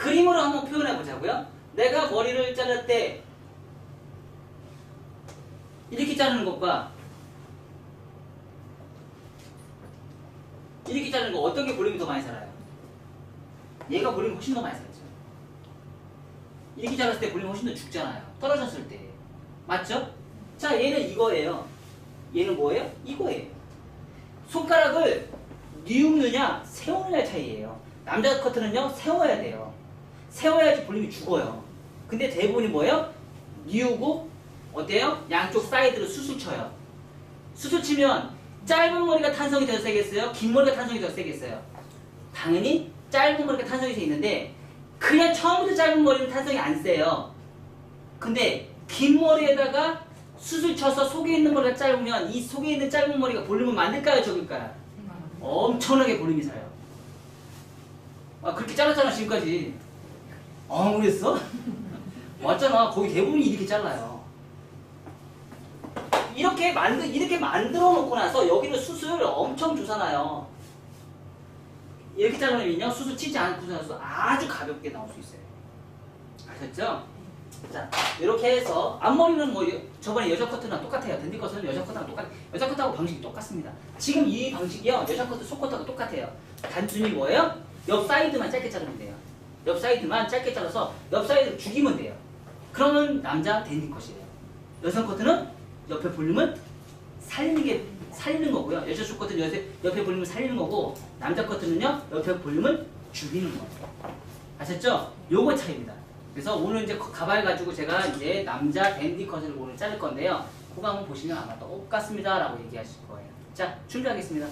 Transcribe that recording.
그림으로 한번 표현해 보자고요. 내가 머리를 자를 때 이렇게 자르는 것과 이렇게 자르는 거 어떤 게 볼륨이 더 많이 살아요? 얘가 볼륨이 훨씬 더 많이 살죠. 이렇게 잘랐을 때 볼륨이 훨씬 더 죽잖아요. 떨어졌을 때. 맞죠? 자, 얘는 이거예요. 얘는 뭐예요? 이거예요. 손가락을 뉘우느냐, 세우느냐 차이예요. 남자 커트는요, 세워야 돼요. 세워야지 볼륨이 죽어요. 근데 대부분이 뭐예요? 뉘우고, 어때요? 양쪽 사이드로 수술 쳐요. 수술 치면 짧은 머리가 탄성이 더 세겠어요? 긴 머리가 탄성이 더 세겠어요? 당연히 짧은 머리가 탄성이 세 있는데 그냥 처음부터 짧은 머리는 탄성이 안 세요. 근데 긴 머리에다가 수술 쳐서 속에 있는 머리가 짧으면 이 속에 있는 짧은 머리가 볼륨을 만들까요, 적을까요? 엄청나게 볼륨이 사요. 아 그렇게 잘랐잖아 지금까지. 어 그랬어? 맞잖아. 거의 대부분이 이렇게 잘라요. 이렇게 만들 이렇게 만들어 놓고 나서 여기는 수술 엄청 주사나요. 이렇게 자르면요 수술 치지 않고 나서 아주 가볍게 나올 수 있어요. 아셨죠? 자 이렇게 해서 앞머리는 뭐 여- 저번에 여자 커트랑 똑같아요. 댄디 커트는 여자 커트랑 똑같 여자 커트하고 방식이 똑같습니다. 지금 이 방식이요 여자 커트, 속 커트하고 똑같아요. 단순히 뭐예요? 옆 사이드만 짧게 자르면 돼요. 옆 사이드만 짧게 잘라서 옆 사이드를 죽이면 돼요. 그러면 남자 댄디 컷이에요. 여성 커트는 옆에 볼륨을 살리는 게 살리는 거고요. 여자 쪽 커트는 옆에, 옆에 볼륨을 살리는 거고 남자 커트는요 옆에 볼륨을 죽이는 거예요. 아셨죠? 요거 차이입니다. 그래서 오늘 이제 가발 가지고 제가 이제 남자 댄디 컷을 오늘 자를 건데요. 그거 한번 보시면 아마 똑같습니다 라고 얘기하실 거예요. 자 준비하겠습니다.